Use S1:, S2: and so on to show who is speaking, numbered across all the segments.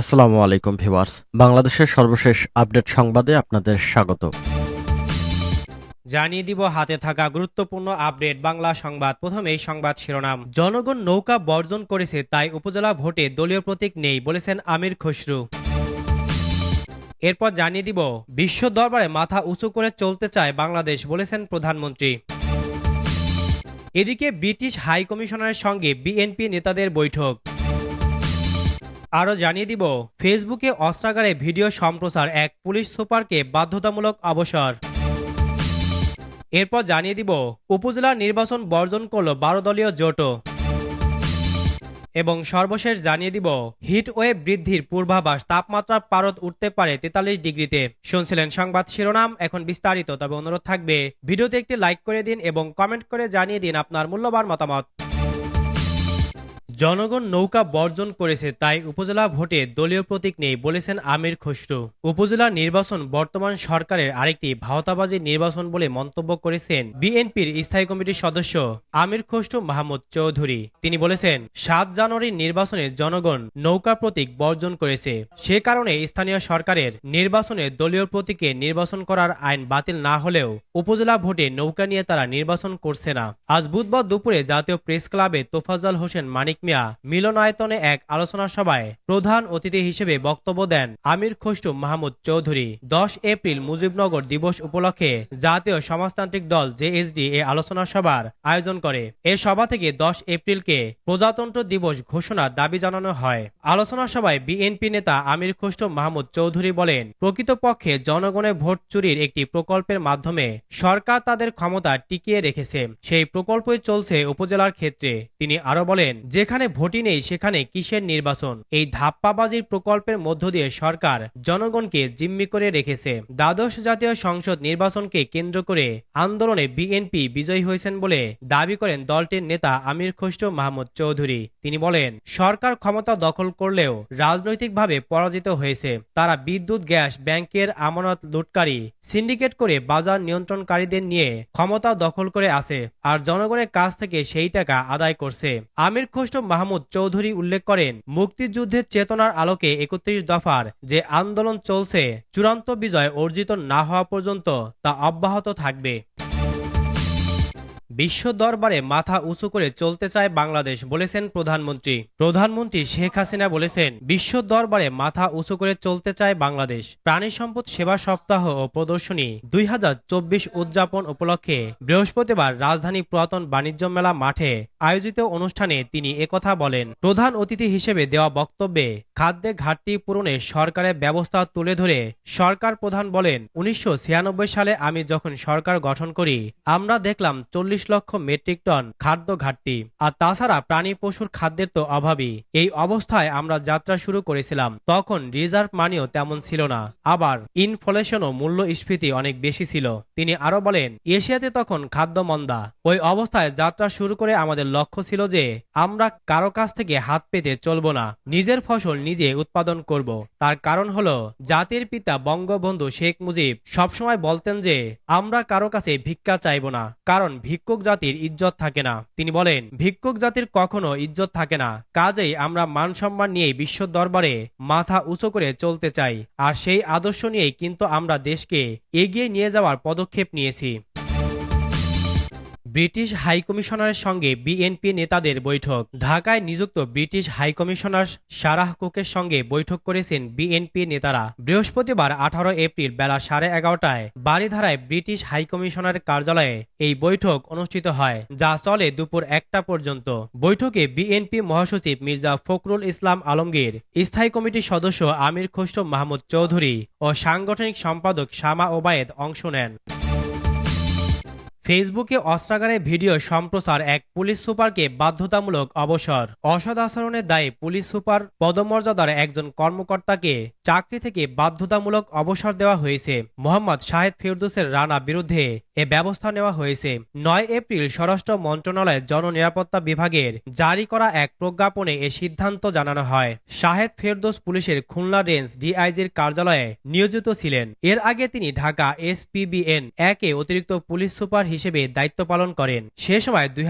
S1: আসসালামু আলাইকুম ভিওয়ার্স বাংলাদেশের সর্বশেষ আপডেট সংবাদে আপনাদের স্বাগত
S2: জানিয়ে দিব হাতে থাকা গুরুত্বপূর্ণ আপডেট বাংলা সংবাদ এই সংবাদ শিরোনাম জনগণ নৌকা বর্জন করেছে তাই উপজেলা ভোটে দলীয় প্রতীক নেই বলেছেন আমির খসরু এরপর জানিয়ে দিব বিশ্ব দরবারে মাথা উঁচু করে চলতে চায় বাংলাদেশ বলেছেন প্রধানমন্ত্রী এদিকে ব্রিটিশ হাই কমিশনারের সঙ্গে বিএনপি নেতাদের বৈঠক আরও জানিয়ে দিব ফেসবুকে অস্ত্রাগারে ভিডিও সম্প্রচার এক পুলিশ সুপারকে বাধ্যতামূলক অবসর এরপর জানিয়ে দিব উপজেলা নির্বাচন বর্জন করল বারো দলীয় জোট এবং সর্বশেষ জানিয়ে দিব হিট ওয়েভ বৃদ্ধির পূর্বাভাস তাপমাত্রার পারদ উঠতে পারে তেতাল্লিশ ডিগ্রিতে শুনছিলেন সংবাদ শিরোনাম এখন বিস্তারিত তবে অনুরোধ থাকবে ভিডিওতে একটি লাইক করে দিন এবং কমেন্ট করে জানিয়ে দিন আপনার মূল্যবান মতামত জনগণ নৌকা বর্জন করেছে তাই উপজেলা ভোটে দলীয় প্রতীক নেই বলেছেন আমির খসরু উপজেলা নির্বাচন বর্তমান সরকারের আরেকটি ভাওতাবাজি নির্বাচন বলে মন্তব্য করেছেন বিএনপির স্থায়ী কমিটির সদস্য আমির খসরু মাহমুদ চৌধুরী তিনি বলেছেন সাত জানুয়ারির নির্বাচনে জনগণ নৌকা প্রতীক বর্জন করেছে সে কারণে স্থানীয় সরকারের নির্বাচনে দলীয় প্রতীকে নির্বাচন করার আইন বাতিল না হলেও উপজেলা ভোটে নৌকা নিয়ে তারা নির্বাচন করছে না আজ বুধবার দুপুরে জাতীয় প্রেস ক্লাবে তোফাজাল হোসেন মানিক মিয়া মিলনায়তনে এক আলোচনা সভায় প্রধান অতিথি হিসেবে বক্তব্য দেন আমির খসরু মাহমুদ চৌধুরী দশ এপ্রিল মুজিবনগর দিবস উপলক্ষে জাতীয় সমাজতান্ত্রিক দল জেএসডি এ আলোচনা সভার আয়োজন করে এ সভা থেকে দশ এপ্রিলকে প্রজাতন্ত্র দিবস ঘোষণার দাবি জানানো হয় আলোচনা সভায় বিএনপি নেতা আমির খসরু মাহমুদ চৌধুরী বলেন প্রকৃতপক্ষে জনগণের ভোট চুরির একটি প্রকল্পের মাধ্যমে সরকার তাদের ক্ষমতা টিকিয়ে রেখেছে সেই প্রকল্পই চলছে উপজেলার ক্ষেত্রে তিনি আরো বলেন যেখানে যেখানে ভোটই নেই সেখানে কিসের নির্বাচন এই ধাপ্পাবাজির প্রকল্পের মধ্য দিয়ে সরকার জনগণকে জিম্মি করে রেখেছে দ্বাদশ জাতীয় সংসদ নির্বাচনকে কেন্দ্র করে আন্দোলনে বিএনপি বিজয়ী হয়েছেন বলে দাবি করেন দলটির নেতা আমির খসরু মাহমুদ চৌধুরী তিনি বলেন সরকার ক্ষমতা দখল করলেও রাজনৈতিকভাবে পরাজিত হয়েছে তারা বিদ্যুৎ গ্যাস ব্যাংকের আমানত লুটকারী সিন্ডিকেট করে বাজার নিয়ন্ত্রণকারীদের নিয়ে ক্ষমতা দখল করে আছে আর জনগণের কাছ থেকে সেই টাকা আদায় করছে আমির খসরু মাহমুদ চৌধুরী উল্লেখ করেন মুক্তিযুদ্ধের চেতনার আলোকে একত্রিশ দফার যে আন্দোলন চলছে চূড়ান্ত বিজয় অর্জিত না হওয়া পর্যন্ত তা অব্যাহত থাকবে বিশ্ব দরবারে মাথা উঁচু করে চলতে চায় বাংলাদেশ বলেছেন প্রধানমন্ত্রী প্রধানমন্ত্রী শেখ হাসিনা বলেছেন বিশ্ব দরবারে মাথা উঁচু করে চলতে চায় বাংলাদেশ প্রাণী সম্পদ সেবা সপ্তাহ ও প্রদর্শনী দুই উদযাপন উপলক্ষে বৃহস্পতিবার রাজধানী পুরাতন বাণিজ্য মেলা মাঠে আয়োজিত অনুষ্ঠানে তিনি একথা বলেন প্রধান অতিথি হিসেবে দেওয়া বক্তব্যে খাদ্যে ঘাটতি পূরণে সরকারের ব্যবস্থা তুলে ধরে সরকার প্রধান বলেন উনিশশো সালে আমি যখন সরকার গঠন করি আমরা দেখলাম চল্লিশ চল্লিশ লক্ষ মেট্রিক টন খাদ্য ঘাটতি আর তাছাড়া প্রাণী পশুর খাদ্যের তো অভাবই এই অবস্থায় আমরা যাত্রা শুরু করেছিলাম তখন রিজার্ভ মানিও তেমন ছিল না আবার ইনফ্লেশন ও মূল্য স্ফীতি অনেক বেশি ছিল তিনি আরো বলেন এশিয়াতে তখন খাদ্য মন্দা ওই অবস্থায় যাত্রা শুরু করে আমাদের লক্ষ্য ছিল যে আমরা কারো কাছ থেকে হাত পেতে চলব না নিজের ফসল নিজে উৎপাদন করব তার কারণ হলো জাতির পিতা বঙ্গবন্ধু শেখ মুজিব সবসময় বলতেন যে আমরা কারো কাছে ভিক্ষা চাইব না কারণ ভিক্ষ ভিক্ষুক জাতির ইজ্জত থাকে না তিনি বলেন ভিক্ষুক জাতির কখনো ইজ্জত থাকে না কাজেই আমরা মান সম্মান নিয়ে বিশ্ব দরবারে মাথা উঁচু করে চলতে চাই আর সেই আদর্শ নিয়েই কিন্তু আমরা দেশকে এগিয়ে নিয়ে যাওয়ার পদক্ষেপ নিয়েছি ব্রিটিশ হাইকমিশনারের সঙ্গে বিএনপি নেতাদের বৈঠক ঢাকায় নিযুক্ত ব্রিটিশ হাইকমিশনার সারাহ কুকের সঙ্গে বৈঠক করেছেন বিএনপি নেতারা বৃহস্পতিবার আঠারো এপ্রিল বেলা সাড়ে এগারোটায় বাড়িধারায় ব্রিটিশ হাইকমিশনার কার্যালয়ে এই বৈঠক অনুষ্ঠিত হয় যা চলে দুপুর একটা পর্যন্ত বৈঠকে বিএনপি মহাসচিব মির্জা ফখরুল ইসলাম আলমগীর স্থায়ী কমিটির সদস্য আমির খসরু মাহমুদ চৌধুরী ও সাংগঠনিক সম্পাদক শামা ওবায়েদ অংশ নেন ফেসবুকে অস্ত্রাগারে ভিডিও সম্প্রচার এক পুলিশ সুপারকে বাধ্যতামূলক অবসর অসদ আচরণের দায়ে পুলিশ সুপার পদমর্যাদার একজন কর্মকর্তাকে চাকরি থেকে বাধ্যতামূলক অবসর দেওয়া হয়েছে মোহাম্মদ শাহেদ ফিরদুসের রানা বিরুদ্ধে এ ব্যবস্থা নেওয়া হয়েছে নয় এপ্রিল স্বরাষ্ট্র মন্ত্রণালয়ের জননিরাপত্তা বিভাগের জারি করা এক প্রজ্ঞাপনে এ সিদ্ধান্ত জানানো হয় শাহেদ ফেরদোস পুলিশের খুলনা রেঞ্জ ডিআইজির কার্যালয়ে নিয়োজিত ছিলেন এর আগে তিনি ঢাকা এসপিবিএন একে অতিরিক্ত পুলিশ সুপার হিসেবে হিসেবে দায়িত্ব পালন করেন সে সময় দুই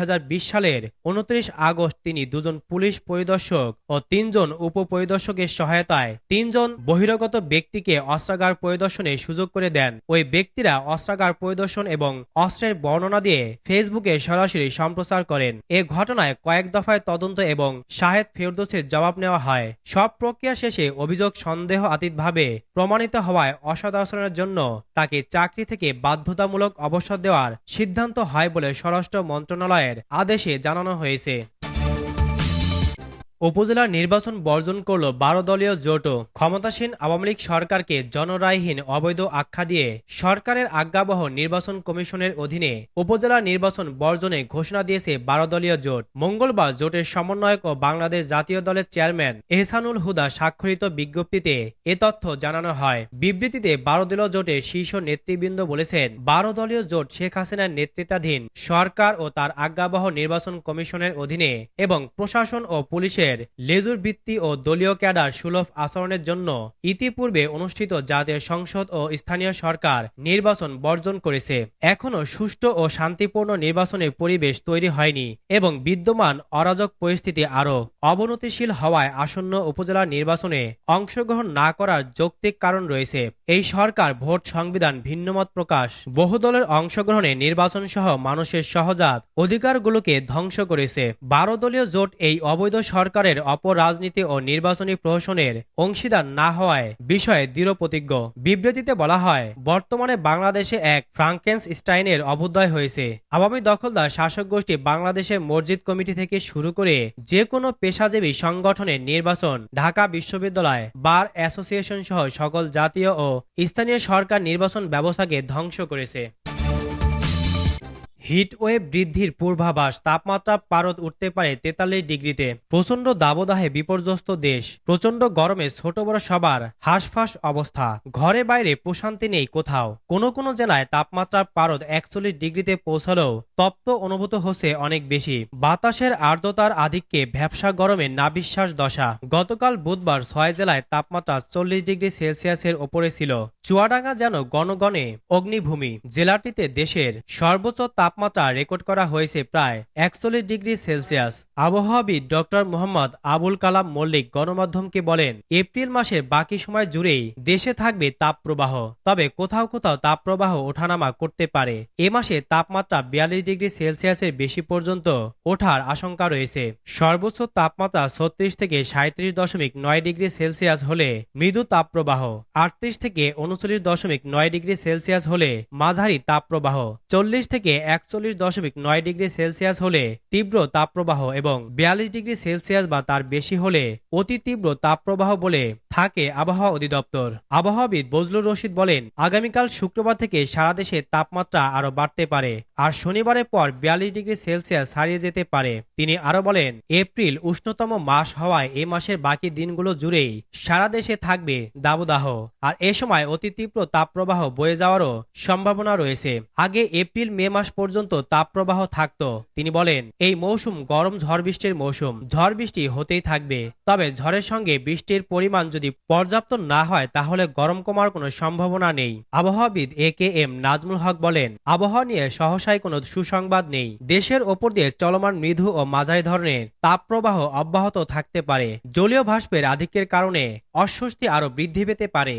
S2: সালের উনত্রিশ আগস্ট তিনি দুজন পুলিশ পরিদর্শক ও তিনজন উপপরিদর্শকের সহায়তায় তিনজন বহিরগত ব্যক্তিকে অস্ত্রাগার পরিদর্শনে সুযোগ করে দেন ওই ব্যক্তিরা অস্ত্রাগার পরিদর্শন এবং অস্ত্রের বর্ণনা দিয়ে ফেসবুকে সরাসরি সম্প্রচার করেন এ ঘটনায় কয়েক দফায় তদন্ত এবং শাহেদ ফেরদোসের জবাব নেওয়া হয় সব প্রক্রিয়া শেষে অভিযোগ সন্দেহ আতীতভাবে প্রমাণিত হওয়ায় অসদাচরণের জন্য তাকে চাকরি থেকে বাধ্যতামূলক অবসর দেওয়ার সিদ্ধান্ত হয় বলে স্বরাষ্ট্র মন্ত্রণালয়ের আদেশে জানানো হয়েছে উপজেলা নির্বাচন বর্জন করল বারো দলীয় জোট ক্ষমতাসীন আওয়ামী লীগ সরকারকে জনরায়হীন অবৈধ আখ্যা দিয়ে সরকারের আজ্ঞাবহ নির্বাচন কমিশনের অধীনে উপজেলা নির্বাচন বর্জনে ঘোষণা দিয়েছে বারো দলীয় জোট মঙ্গলবার জোটের সমন্বয়ক ও বাংলাদেশ জাতীয় দলের চেয়ারম্যান এহসানুল হুদা স্বাক্ষরিত বিজ্ঞপ্তিতে এ তথ্য জানানো হয় বিবৃতিতে বারো দলীয় জোটের শীর্ষ নেতৃবৃন্দ বলেছেন বারো দলীয় জোট শেখ হাসিনার নেতৃত্বাধীন সরকার ও তার আজ্ঞাবহ নির্বাচন কমিশনের অধীনে এবং প্রশাসন ও পুলিশের দলের লেজুর বৃত্তি ও দলীয় ক্যাডার সুলভ আচরণের জন্য ইতিপূর্বে অনুষ্ঠিত জাতীয় সংসদ ও স্থানীয় সরকার নির্বাচন বর্জন করেছে এখনও সুষ্ঠু ও শান্তিপূর্ণ নির্বাচনের পরিবেশ তৈরি হয়নি এবং বিদ্যমান অরাজক পরিস্থিতি আরও অবনতিশীল হওয়ায় আসন্ন উপজেলার নির্বাচনে অংশগ্রহণ না করার যৌক্তিক কারণ রয়েছে এই সরকার ভোট সংবিধান ভিন্নমত প্রকাশ বহুদলের অংশগ্রহণে নির্বাচন সহ মানুষের সহজাত অধিকারগুলোকে ধ্বংস করেছে বারো দলীয় জোট এই অবৈধ সরকার সরকারের অপর রাজনীতি ও নির্বাচনী প্রহসনের অংশীদার না হওয়ায় বিষয়ে দৃঢ় প্রতিজ্ঞ বিবৃতিতে বলা হয় বর্তমানে বাংলাদেশে এক ফ্রাঙ্কেন্স স্টাইনের অভ্যুদয় হয়েছে আওয়ামী দখলদার শাসক গোষ্ঠী বাংলাদেশে মসজিদ কমিটি থেকে শুরু করে যে কোনো পেশাজীবী সংগঠনের নির্বাচন ঢাকা বিশ্ববিদ্যালয় বার অ্যাসোসিয়েশন সহ সকল জাতীয় ও স্থানীয় সরকার নির্বাচন ব্যবস্থাকে ধ্বংস করেছে হিটওয়েভ বৃদ্ধির পূর্বাভাস তাপমাত্রা পারদ উঠতে পারে তেতাল্লিশ ডিগ্রিতে প্রচণ্ড দাবদাহে বিপর্যস্ত দেশ প্রচণ্ড গরমে ছোট বড় সবার হাঁসফাঁস অবস্থা ঘরে বাইরে প্রশান্তি নেই কোথাও কোনো কোনো জেলায় তাপমাত্রার পারদ একচল্লিশ ডিগ্রিতে পৌঁছলেও তপ্ত অনুভূত হচ্ছে অনেক বেশি বাতাসের আর্দ্রতার আধিক্যে ভ্যাবসা গরমে নাবিশ্বাস দশা গতকাল বুধবার ছয় জেলায় তাপমাত্রা চল্লিশ ডিগ্রি সেলসিয়াসের ওপরে ছিল চুয়াডাঙ্গা যেন গণগণে অগ্নিভূমি জেলাটিতে দেশের সর্বোচ্চ তাপমাত্রা তাপমাত্রা রেকর্ড করা হয়েছে প্রায় একচল্লিশ ডিগ্রি সেলসিয়াস আবহাওয়াবিদ ডক্টর মোহাম্মদ আবুল কালাম মল্লিক গণমাধ্যমকে বলেন এপ্রিল মাসের বাকি সময় জুড়েই দেশে থাকবে তাপপ্রবাহ তবে কোথাও কোথাও তাপপ্রবাহ ওঠানামা করতে পারে এ মাসে তাপমাত্রা বিয়াল্লিশ ডিগ্রি সেলসিয়াসের বেশি পর্যন্ত ওঠার আশঙ্কা রয়েছে সর্বোচ্চ তাপমাত্রা ছত্রিশ থেকে সাঁত্রিশ দশমিক নয় ডিগ্রি সেলসিয়াস হলে মৃদু তাপপ্রবাহ আটত্রিশ থেকে উনচল্লিশ দশমিক নয় ডিগ্রি সেলসিয়াস হলে মাঝারি তাপপ্রবাহ চল্লিশ থেকে এক একচল্লিশ দশমিক নয় ডিগ্রি সেলসিয়াস হলে তীব্র তাপপ্রবাহ এবং বিয়াল্লিশ ডিগ্রি সেলসিয়াস বা তার বেশি হলে অতি তীব্র তাপপ্রবাহ বলে থাকে আবহাওয়া অধিদপ্তর আবহাওয়াবিদ বজলুর রশিদ বলেন আগামীকাল শুক্রবার থেকে সারা দেশে তাপমাত্রা আরও বাড়তে পারে আর শনিবারের পর বিয়াল্লিশ ডিগ্রি সেলসিয়াস হারিয়ে যেতে পারে তিনি আরও বলেন এপ্রিল উষ্ণতম মাস হওয়ায় এ মাসের বাকি দিনগুলো জুড়েই সারা দেশে থাকবে দাবদাহ আর এ সময় অতি তীব্র তাপপ্রবাহ বয়ে যাওয়ারও সম্ভাবনা রয়েছে আগে এপ্রিল মে মাস পর্যন্ত পর্যন্ত তাপপ্রবাহ থাকত তিনি বলেন এই মৌসুম গরম ঝড় বৃষ্টির মৌসুম ঝড় বৃষ্টি হতেই থাকবে তবে ঝড়ের সঙ্গে বৃষ্টির পরিমাণ যদি পর্যাপ্ত না হয় তাহলে গরম কমার কোনো সম্ভাবনা নেই আবহাওয়াবিদ এ কে এম নাজমুল হক বলেন আবহাওয়া নিয়ে সহসায় কোনো সুসংবাদ নেই দেশের ওপর দিয়ে চলমান মৃদু ও মাঝারি ধরনের তাপপ্রবাহ অব্যাহত থাকতে পারে জলীয় বাষ্পের আধিক্যের কারণে অস্বস্তি আরও বৃদ্ধি পেতে পারে